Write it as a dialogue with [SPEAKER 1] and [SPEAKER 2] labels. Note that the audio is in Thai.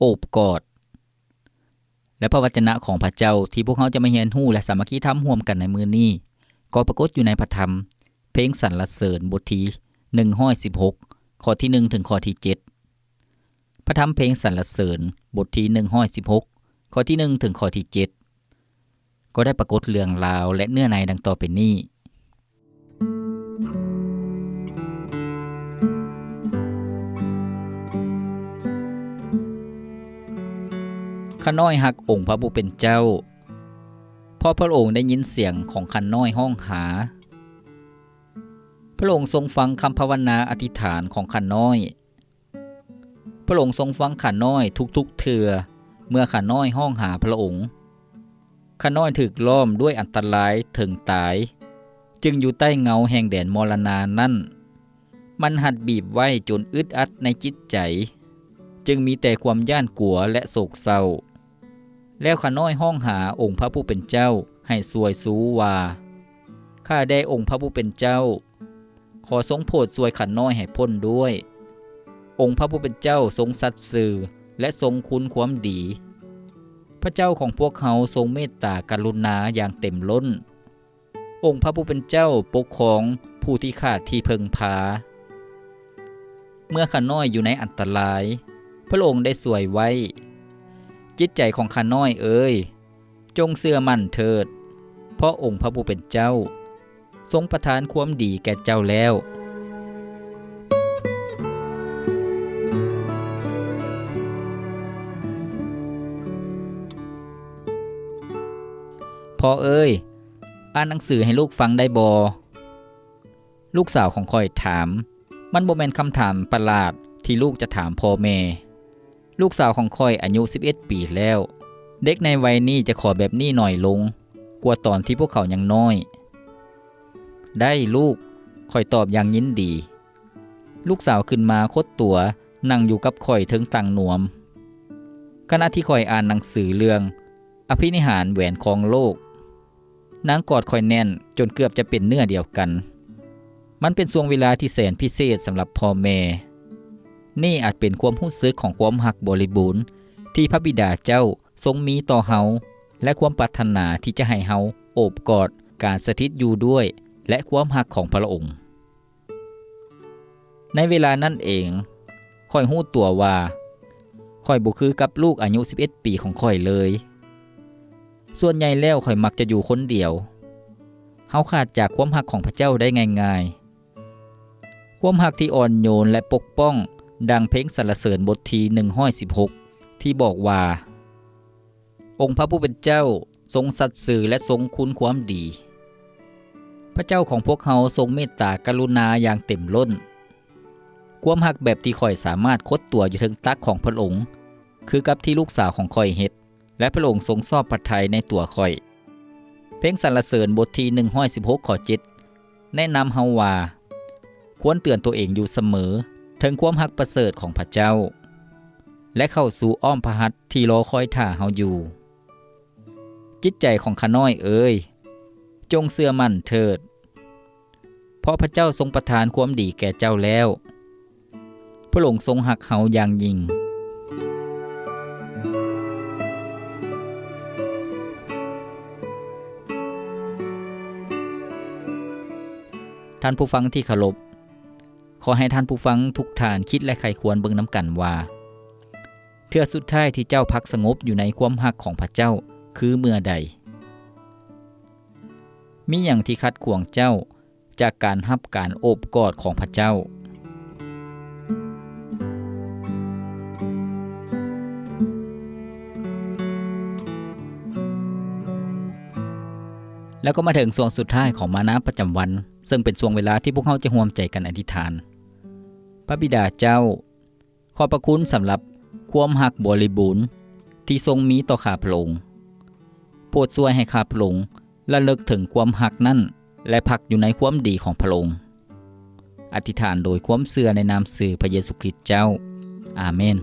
[SPEAKER 1] โอบกอด และพระวจนะของพระเจ้าที่พวกเขาจะมาเรียนรู้และสามัคคีทำร่วมกันในมือนี้ก็ปรากฏอยู่ในพระธรรม เพลงสรรเสริญบทที่116ข้อที่ 1 ถึงข้อที่ 7 พระธรรมเพลงสรรเสริญบทที่116ข้อที่ 1 ถึงข้อที่ 7 ก็ได้ปรากฏเรื่องราวและเนื้อในดังต่อไปนี้ ข้าน้อยหักองค์พระผู้เป็นเจ้า พอพระองค์ได้ยินเสียงของขันน้อยห้องหา พระองค์ทรงฟังคำภาวนาอธิษฐานของขันน้อย พระองค์ทรงฟังขันน้อยทุกๆเถือเมื่อขันน้อยห้องหาพระองค์ขันน้อยถึกล้อมด้วยอันตรายถึงตาย จึงอยู่ใต้เงาแห่งแดนมรณานั่น มันหัดบีบไว้จนอึดอัดในจิตใจ จึงมีแต่ความย่านกลัวและโศกเศร้า แล้วขาน้อยห้องหาองค์พระผู้เป็นเจ้าให้สวยสูว่าข้าได้องค์พระผู้เป็นเจ้า ขอทรงโปรดสวยขันน้อยให้พ้นด้วย องค์พระผู้เป็นเจ้าทรงสัตย์สื่อและทรงคุณความดี พระเจ้าของพวกเขาทรงเมตตากรุณาอย่างเต็มล้น องค์พระผู้เป็นเจ้าปกครองผู้ที่ขาดที่เพึงพา เมื่อขาน้อยอยู่ในอันตราย พระองค์ได้สวยไว้ จิตใจของข้าน้อยเอ่ยจงเสื่อมั่นเถิด เพราะองค์พระผู้เป็นเจ้า ทรงประทานความดีแก่เจ้าแล้ว พอเอ้ย อ่านหนังสือให้ลูกฟังได้บอ ลูกสาวของคอยถาม มันบ่แมนคำถามประหลาดที่ลูกจะถามพ่อแม่ ลูกสาวของคอยอายุ 11 ปีแล้ว เด็กในวัยนี้จะขอแบบนี้หน่อยลง กว่าตอนที่พวกเขายังน้อย ได้ลูกคอยตอบอย่างยินดี ลูกสาวขึ้นมาคดตัวนั่งอยู่กับคอยถึงตังหนวม ขณะที่คอยอ่านหนังสือเรื่อง อภินิหารแหวนของโลกนางกอดคอยแน่นจนเกือบจะเป็นเนื้อเดียวกัน มันเป็นช่วงเวลาที่แสนพิเศษสำหรับพ่อแม่ นี่อาจเป็นความรู้สึกของความหักบริบูรณ์ที่พระบิดาเจ้าทรงมีต่อเฮาและความปรารถนาที่จะให้เฮาโอบกอดการสถิตอยู่ด้วย และความหักของพระองค์ ในเวลานั้นเองค่อยหู้ตัวว่าค่อยบุคือกับลูกอายุ 11 ปีของค่อยเลย ส่วนใหญ่แล้วค่อยมักจะอยู่คนเดียวเฮาขาดจากความหักของพระเจ้าได้ง่ายๆ ความหักที่อ่อนโยนและปกป้อง ดังเพลงสรรเสริญบทที่116 ที่บอกว่า องค์พระผู้เป็นเจ้าทรงสัตย์สื่อและทรงคุณความดี พระเจ้าของพวกเขาทรงเมตตากรุณาอย่างเต็มล้น ความหักแบบที่ข่อยสามารถคดตัวอยู่ถึงตักของพระองค์ คือกับที่ลูกสาวของข่อยเฮ็ด และพระองค์ทรงชอบพระทัยในตัวข่อย เพลงสรรเสริญบทที่116ข้อ7แนะนำเฮาว่า ควรเตือนตัวเองอยู่เสมอ ถึงความหักประเสริฐของพระเจ้า และเข้าสู่อ้อมพระหัตถ์ที่รอคอยท่าเฮาอยู่ จิตใจของข้าน้อยเอ่ยจงเสื่อมั่นเถิด เพราะพระเจ้าทรงประทานความดีแก่เจ้าแล้ว พระองค์ทรงหักเฮาอย่างยิ่งท่านผู้ฟังที่เคารพ ขอให้ท่านผู้ฟังทุกท่านคิดและใครควรเบิ่งน้ำกันว่า เทื่อสุดท้ายที่เจ้าพักสงบอยู่ในความหักของพระเจ้าคือเมื่อใด มีอย่างที่คัดขวงเจ้าจากการรับการโอบกอดของพระเจ้า แล้วก็มาถึงช่วงสุดท้ายของมานะประจำวัน ซึ่งเป็นช่วงเวลาที่พวกเขาจะร่วมใจกันอธิษฐาน ระบิดาเจ้า ขอประคุณสำหรับความหักบริบูรณ์ที่ทรงมีต่อข้าพระองค์โปรดช่วยให้ข้าพระองค์ระลึกถึงความหักนั่น และพักอยู่ในความดีของพระองค์อธิษฐานโดยความเสื่อในนามสื่อพระเยซูคริสต์เจ้า อาเมน